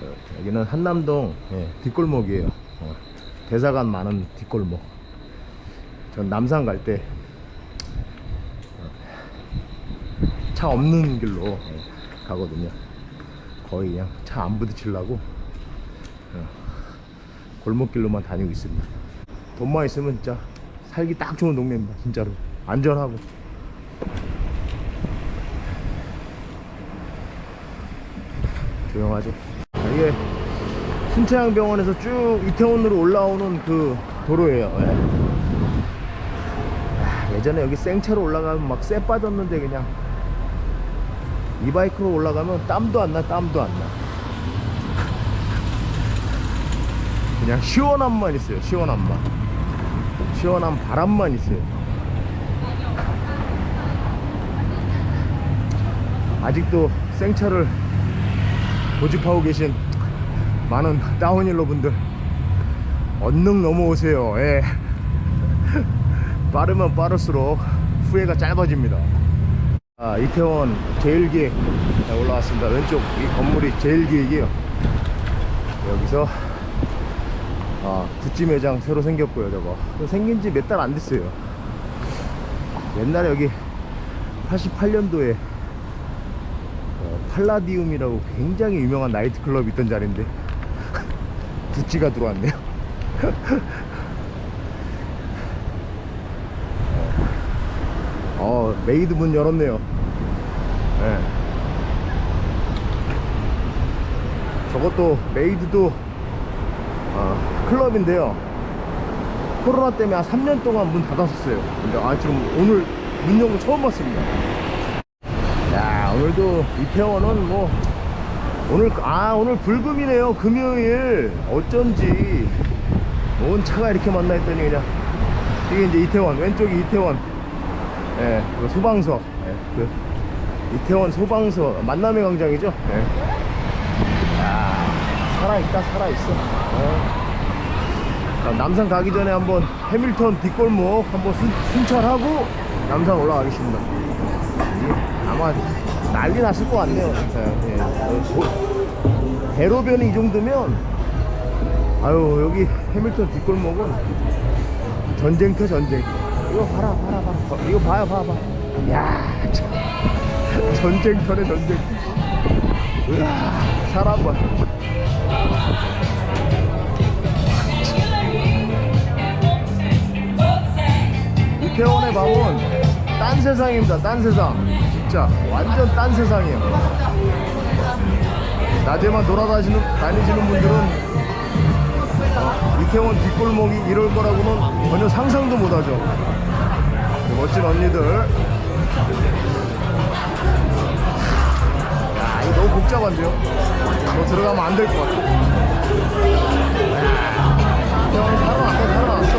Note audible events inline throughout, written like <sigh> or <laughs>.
어, 여기는 한남동 예, 뒷골목이에요. 어, 대사관 많은 뒷골목. 전 남산 갈 때 차 없는 길로 예, 가거든요. 거의 그냥 차 안 부딪히려고 어, 골목길로만 다니고 있습니다. 돈만 있으면 진짜 살기 딱 좋은 동네입니다. 진짜로 안전하고. 조용하죠. 아, 이게 순창병원에서 쭉 이태원으로 올라오는 그 도로예요. 예. 아, 예전에 여기 생차로 올라가면 막 쎄 빠졌는데 그냥 이 바이크로 올라가면 땀도 안 나, 땀도 안 나. 그냥 시원함만 있어요, 시원함만. 시원한 바람만 있어요. 아직도 생차를 고집하고 계신 많은 다운힐러 분들 언능 넘어오세요. 예. <laughs> 빠르면 빠를수록 후회가 짧아집니다. 아, 이태원 제일기획 올라왔습니다. 왼쪽 이 건물이 제일기획이에요. 여기서 아, 구찌 매장 새로 생겼고요, 저거. 생긴 지 몇 달 안 됐어요. 옛날에 여기 88년도에 어, 팔라디움이라고 굉장히 유명한 나이트클럽이 있던 자리인데 구찌가 들어왔네요. <laughs> 어, 메이드 문 열었네요. 예. 저것도 메이드도 어, 클럽인데요. 코로나 때문에 한 3년 동안 문 닫았었어요. 근데 아 지금 오늘 문연거 처음 봤습니다. 야 오늘도 이태원은 뭐 오늘 아 오늘 불금이네요. 금요일 어쩐지 온 차가 이렇게 많나 했더니 그냥 이게 이제 이태원 왼쪽이 이태원 예, 그 소방서 예, 그 이태원 소방서 만남의 광장이죠. 예. 야, 살아있다, 살아있어. 어. 자, 남산 가기 전에 한번 해밀턴 뒷골목 한번 순, 순찰하고 남산 올라가겠습니다. 이게 아마 난리 났을 것 같네요. 진짜. 예. 대로변이 이 정도면 아유 여기 해밀턴 뒷골목은 전쟁터 전쟁터. 이거 봐라 봐라 봐라. 어, 이거 봐요 봐봐. 야 참. <laughs> 전쟁터네 전쟁터. 으아 사람 봐. 이태원의 밤은 딴 세상입니다. 딴 세상. 진짜 완전 딴 세상이에요. 낮에만 돌아다니시는 다니시는 분들은 어, 이태원 뒷골목이 이럴 거라고는 전혀 상상도 못하죠. 멋진 언니들. 야, 이거 너무 복잡한데요? 너 들어가면 안 될 것 같아. 야, 이태원이 살아났어, 살아났어.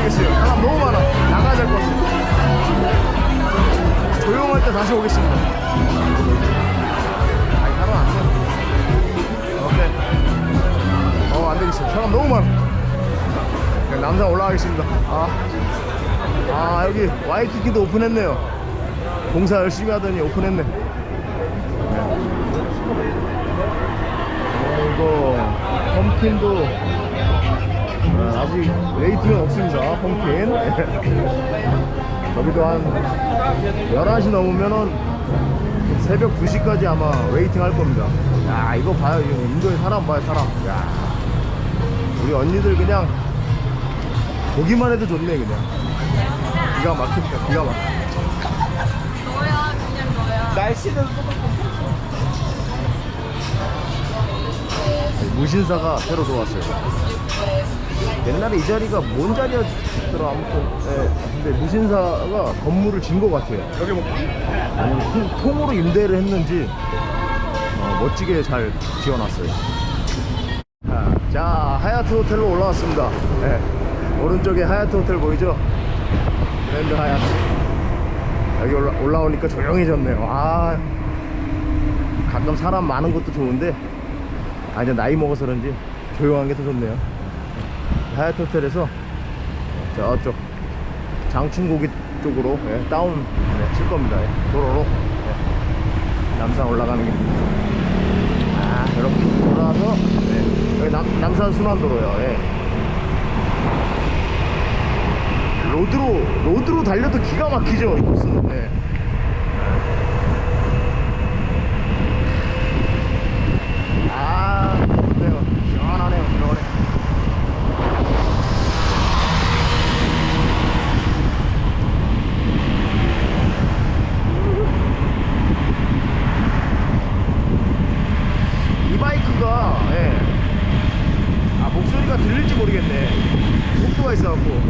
아, 안 되겠어요. 사람 너무 많아. 나가야 될 것 같아. 조용할 때 다시 오겠습니다. 아니, 사람 안 돼. 오케이. 어, 안 되겠어요. 사람 너무 많아. 그냥 남산 올라가겠습니다. 아, 아, 여기 와이키키도 오픈했네요. 공사 열심히 하더니 오픈했네. 네. 어, 이거, 펌킨도 아, 아직 웨이팅은 없습니다. 펌킨. <laughs> 여기도 한 11시 넘으면은 새벽 2시까지 아마 웨이팅 할 겁니다. 야, 이거 봐요. 이거 인도에 사람 봐요, 사람. 야, 우리 언니들 그냥 보기만 해도 좋네, 그냥. 기가 막힙니다, 기가 막혀. 너야 그냥 너야 날씨는 무신사가 새로 들어왔어요. 옛날에 이 자리가 뭔 자리였더라, 아무튼. 예, 근데 무신사가 건물을 진 것 같아요. 여기 뭐 아니면 통- 통으로 임대를 했는지 어, 멋지게 잘 지어놨어요. 자, 자, 하얏트 호텔로 올라왔습니다. 네. 오른쪽에 하얏트 호텔 보이죠? 그랜드 하얏트. 여기 올라, 올라오니까 조용해졌네요. 아, 가끔 사람 많은 것도 좋은데, 아, 이제 나이 먹어서 그런지 조용한 게 더 좋네요. 하얏트 호텔에서 저쪽 장충고기 쪽으로 예, 다운 네, 칠 겁니다. 예, 도로로 예, 남산 올라가는 길. 아 이렇게 돌아서 네, 여기 남, 남산 순환도로요. 예. 로드로 로드로 달려도 기가 막히죠 이 코스는. 네. 아, 좋네요. 시원하네요. 시원해. 이 바이크가, 예. 아, 목소리가 들릴지 모르겠네. 속도가 있어갖고.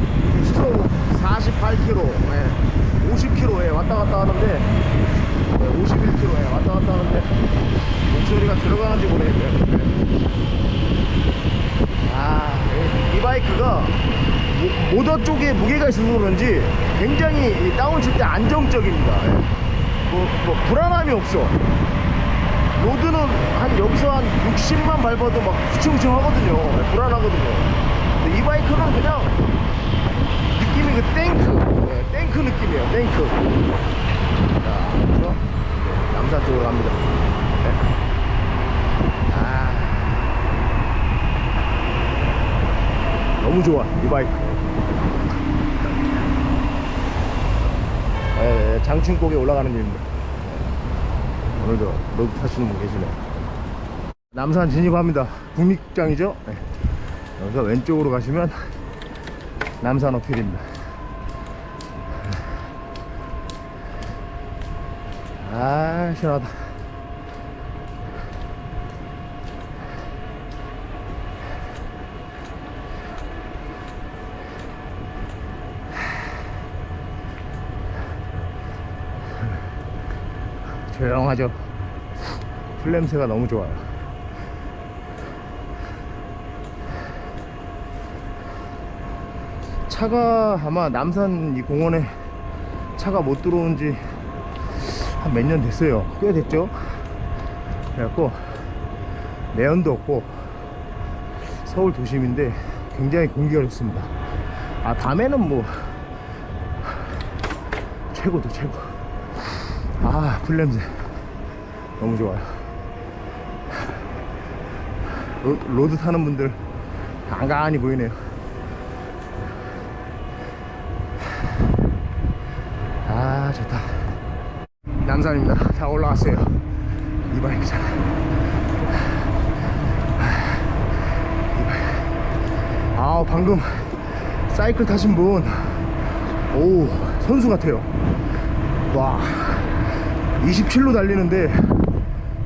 시속 48km, 예. 50km에 왔다 갔다 하는데, 51km에 왔다 갔다 하는데, 목소리가 들어가는지 모르겠네요. 네. 아, 이- 이 바이크가 모- 모터 쪽에 무게가 있어서 그런지 굉장히 이 다운 칠 때 안정적입니다. 예. 뭐, 뭐 불안함이 없어. 로드는 한 여기서 한 60만 밟아도 막 후충후충 하거든요. 예, 불안하거든요. 이 바이크는 그냥 느낌이 그 탱크, 예, 탱크 느낌이에요. 탱크. 자, 그래서 네, 남산 쪽으로 갑니다. 네. 아, 너무 좋아 이 바이크. 예, 예, 장충곡에 올라가는 길입니다. 오늘도 로드 타시는 분 계시네. 남산 진입합니다. 국립장이죠? 네. 여기서 왼쪽으로 가시면 남산 어필입니다. 아, 시원하다. 조용하죠. 풀 냄새가 너무 좋아요. 차가 아마 남산 이 공원에 차가 못 들어온 지 한 몇 년 됐어요. 꽤 됐죠? 그래갖고 매연도 없고 서울 도심인데 굉장히 공기가 좋습니다. 아, 밤에는 뭐 최고도 최고. 아, 풀냄새. 너무 좋아요. 로, 로드 타는 분들 안간히 보이네요. 아, 좋다. 남산입니다. 다 올라왔어요. 이 바이크잖아. 이 바이크. 아, 방금 사이클 타신 분, 오, 선수 같아요. 와. 27로 달리는데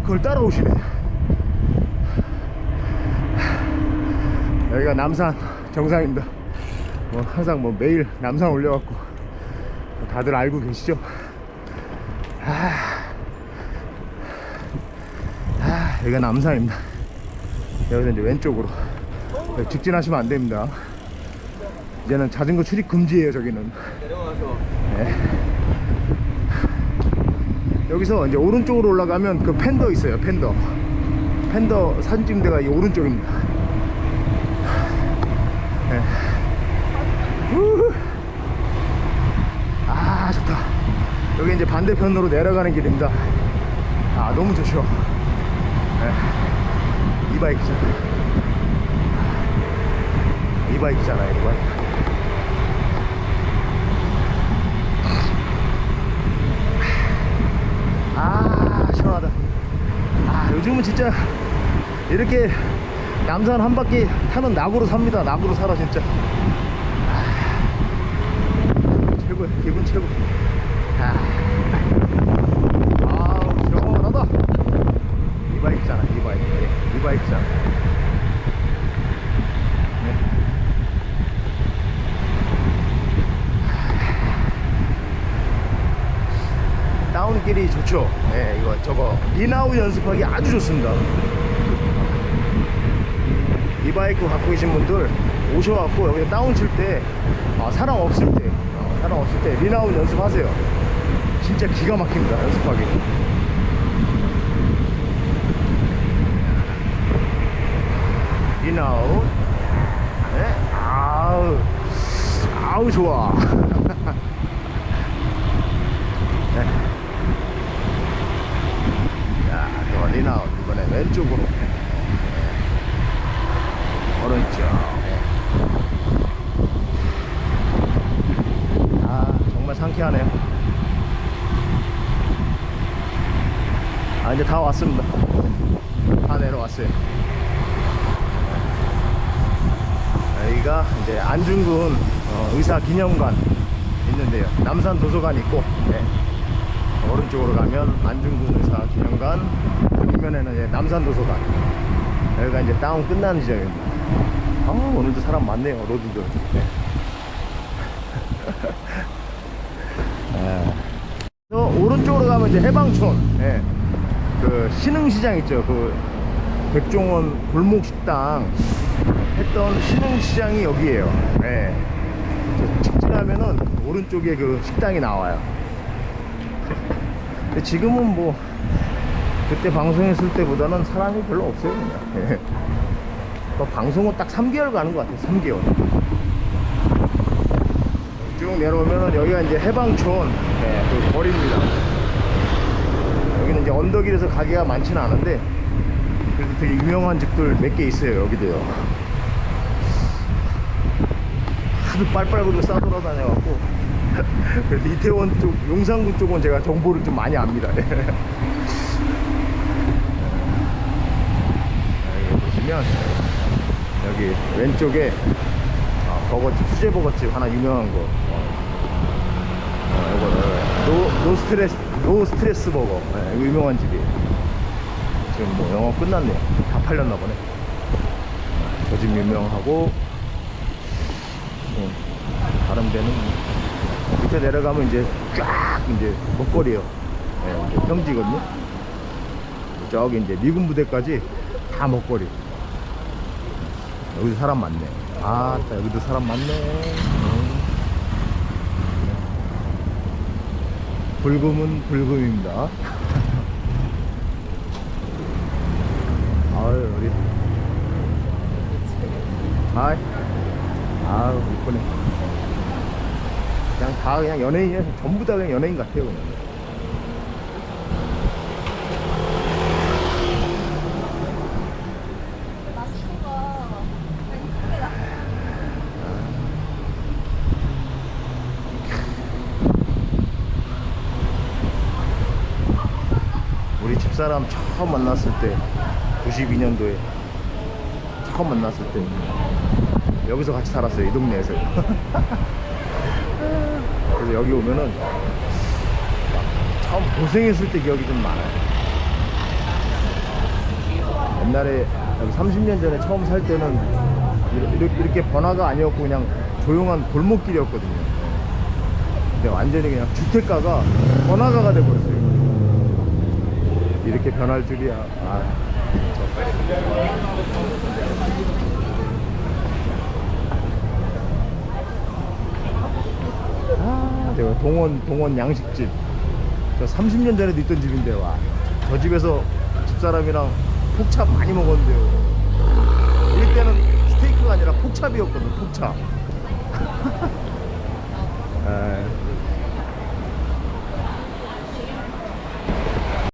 그걸 따라오시네 여기가 남산 정상입니다 뭐 항상 뭐 매일 남산 올려갖고 다들 알고 계시죠 아, 아 여기가 남산입니다. 여기서 이제 왼쪽으로. 여기 직진하시면 안 됩니다. 이제는 자전거 출입 금지예요 저기는. 네. 여기서 이제 오른쪽으로 올라가면 그 팬더 있어요 팬더. 팬더 사진 찍는 데가 이 오른쪽입니다. 네. 아 좋다 여기 이제 반대편으로 내려가는 길입니다. 아 너무 좋죠? 네. 이 바이크잖아 이 바이크잖아요 이 바이크 아 시원하다. 아 요즘은 진짜 이렇게 남산 한 바퀴 타는 낙으로 삽니다. 낙으로 살아 진짜. 아, 최고야 기분 최고 아, 아우 시원하다 이 바이크잖아 이 바이크 예, 이 바이크잖아 네. 다운길이 좋죠. 네, 이거 저거 인아웃 연습하기 아주 좋습니다. 이 바이크 갖고 계신 분들 오셔갖고 여기 다운 칠때 아, 사람 없을 때 어, 사람 없을 때 린아웃 연습하세요. 진짜 기가 막힙니다 연습하기. 린아웃. 네, 아우 아우 좋아. <laughs> 네. 리나웃 이번에 왼쪽으로 네. 오른쪽 네. 아 정말 상쾌하네요 아 이제 다 왔습니다 다 내려왔어요 여기가 이제 안중근 어, 의사 기념관 있는데요 남산 도서관 있고 네. 오른쪽으로 가면 안중근 의사 기념관 뒷면에는 이제 남산 도서관 여기가 이제 다운 끝나는 지점입니다 아 오늘도 사람 많네요 로드들 네. <laughs> 아. 저 오른쪽으로 가면 이제 해방촌 예. 그 신흥시장 있죠 그 백종원 골목식당 했던 신흥시장이 여기에요 예. 저 직진하면은 오른쪽에 그 식당이 나와요 근데 지금은 뭐 그때 방송했을 때보다는 사람이 별로 없어요 그냥 예. 그 방송은 딱 3개월 가는 것 같아요 3개월 쭉 내려오면은 여기가 이제 해방촌 네, 그 거리입니다. 여기는 이제 언덕이라서 가게가 많지는 않은데 그래도 되게 유명한 집들 몇 개 있어요 여기도요. 하도 빨빨거리고 싸돌아다녀갖고 <laughs> 그래서 이태원 쪽, 용산구 쪽은 제가 정보를 좀 많이 압니다. <laughs> 여기 보시면 여기 왼쪽에 아, 버거집, 수제 버거집 하나 유명한 거. 어, 어, 이거는 노, 노 스트레스, 노 스트레스 버거. 네, 유명한 집이에요. 지금 뭐 영업 끝났네요. 다 팔렸나 보네. 저 집 유명하고, 뭐, 다른 데는 뭐 밑에 내려가면 이제 쫙 이제 먹거리에요. 네, 평지거든요. 저기 이제 미군 부대까지 다 먹거리. 여기도 사람 많네. 아, 따 여기도 사람 많네. 음. 불금은 불금입니다. <laughs> 아유, 우리. 하이. 아유, 이쁘네. 그냥 다 그냥 연예인이에요. 전부 다 그냥 연예인 같아요, 그냥. 마스크가 이쁘게 나. 우리 집 사람 처음 만났을 때 92년도에 처음 만났을 때 여기서 같이 살았어요 이 동네에서. <laughs> 그래서 여기 오면은 막 처음 고생했을 때 기억이 좀 많아요. 옛날에 여기 30년 전에 처음 살 때는 이렇게, 이렇게 번화가 아니었고 그냥 조용한 골목길이었거든요. 근데 완전히 그냥 주택가가 번화가가 돼버렸어요 이렇게 변할 줄이야. 아, 저. 아, 제가 동원 동원 양식집. 저 30년 전에도 있던 집인데 와. 저 집에서 집사람이랑 폭찹 많이 먹었는데요. 이때는 스테이크가 아니라 폭찹이었거든. 폭찹. 에,